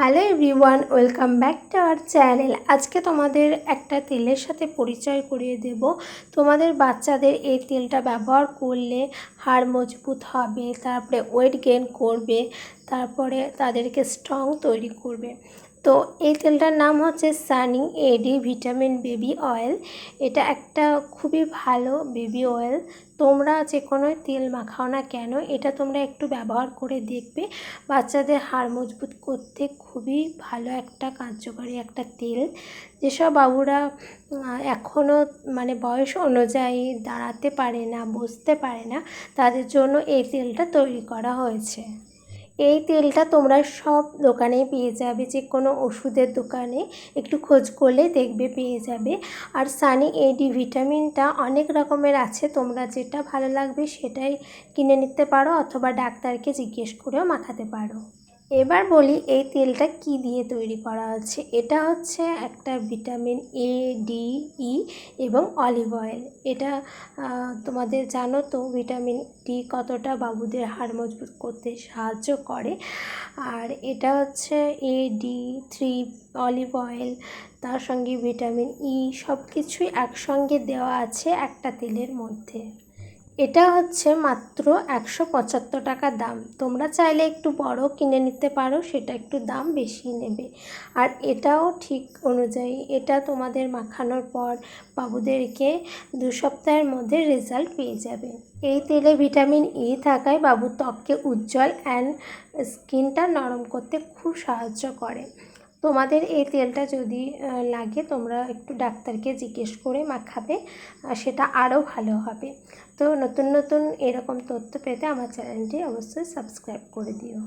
Hello everyone, welcome back to our channel. আজকে তোমাদের একটা তেলের সাথে পরিচয় করিয়ে দেব। তোমাদের বাচ্চাদের এই তেলটা ব্যবহার করলে হাড় মজবুত হবে, তারপরে ওয়েট গেইন করবে, তারপরে তাদেরকে স্ট্রং তৈরি করবে। তো এই তেলটার নাম হচ্ছে Sunny AD vitamin baby oil. এটা একটা খুবই ভালো বেবি অয়েল। তোমরা যে কোনো তেল মাখাও না কেন, এটা তোমরা একটু ব্যবহার করে দেখবে। বাচ্চাদের হাড় মজবুত করতে খুবই ভালো একটা কার্যকরী একটা তেল। যেসব বাবুরা এখনও মানে বয়স অনুযায়ী দাঁড়াতে পারে না, বসতে পারে না, তাদের জন্য এই তেলটা তৈরি করা হয়েছে। এই তেলটা তোমরা সব দোকানেই পেয়ে যাবে, যে কোনো ওষুধের দোকানে। একটু খোঁজ করলে দেখবে পেয়ে যাবে। আর সানি এডি ভিটামিনটা অনেক রকমের আছে, তোমরা যেটা ভালো লাগবে সেটাই কিনে নিতে পারো অথবা ডাক্তারকে জিজ্ঞেস করেও মাখাতে পারো। এবার বলি এই তেলটা কি দিয়ে তৈরি করা হচ্ছে। এটা হচ্ছে একটা ভিটামিন এ ডি ই এবং অলিভ অয়েল। এটা তোমাদের জানো তো ভিটামিন ডি কতটা বাবুদের হাড় মজবুত করতে সাহায্য করে। আর এটা হচ্ছে A D three olive oil, তার সঙ্গে ভিটামিন ই সব কিছুই একসঙ্গে দেওয়া আছে একটা তেলের মধ্যে। এটা হচ্ছে মাত্র একশো পঁচাত্তর টাকা দাম। তোমরা চাইলে একটু বড় কিনে নিতে পারো, সেটা একটু দাম বেশি নেবে। আর এটাও ঠিক অনুযায়ী, এটা তোমাদের মাখানোর পর বাবুদেরকে দু সপ্তাহের মধ্যে রেজাল্ট পেয়ে যাবে। এই তেলে ভিটামিন ই থাকায় বাবুর ত্বককে উজ্জ্বল অ্যান্ড স্কিনটা নরম করতে খুব সাহায্য করে। তোমাদের এই তেলটা যদি লাগে তোমরা একটু ডাক্তারকে জিজ্ঞেস করে মাখাবে সেটা আরও ভালো হবে। তো নতুন নতুন এরকম তথ্য পেতে আমার চ্যানেলটি অবশ্যই সাবস্ক্রাইব করে দিও।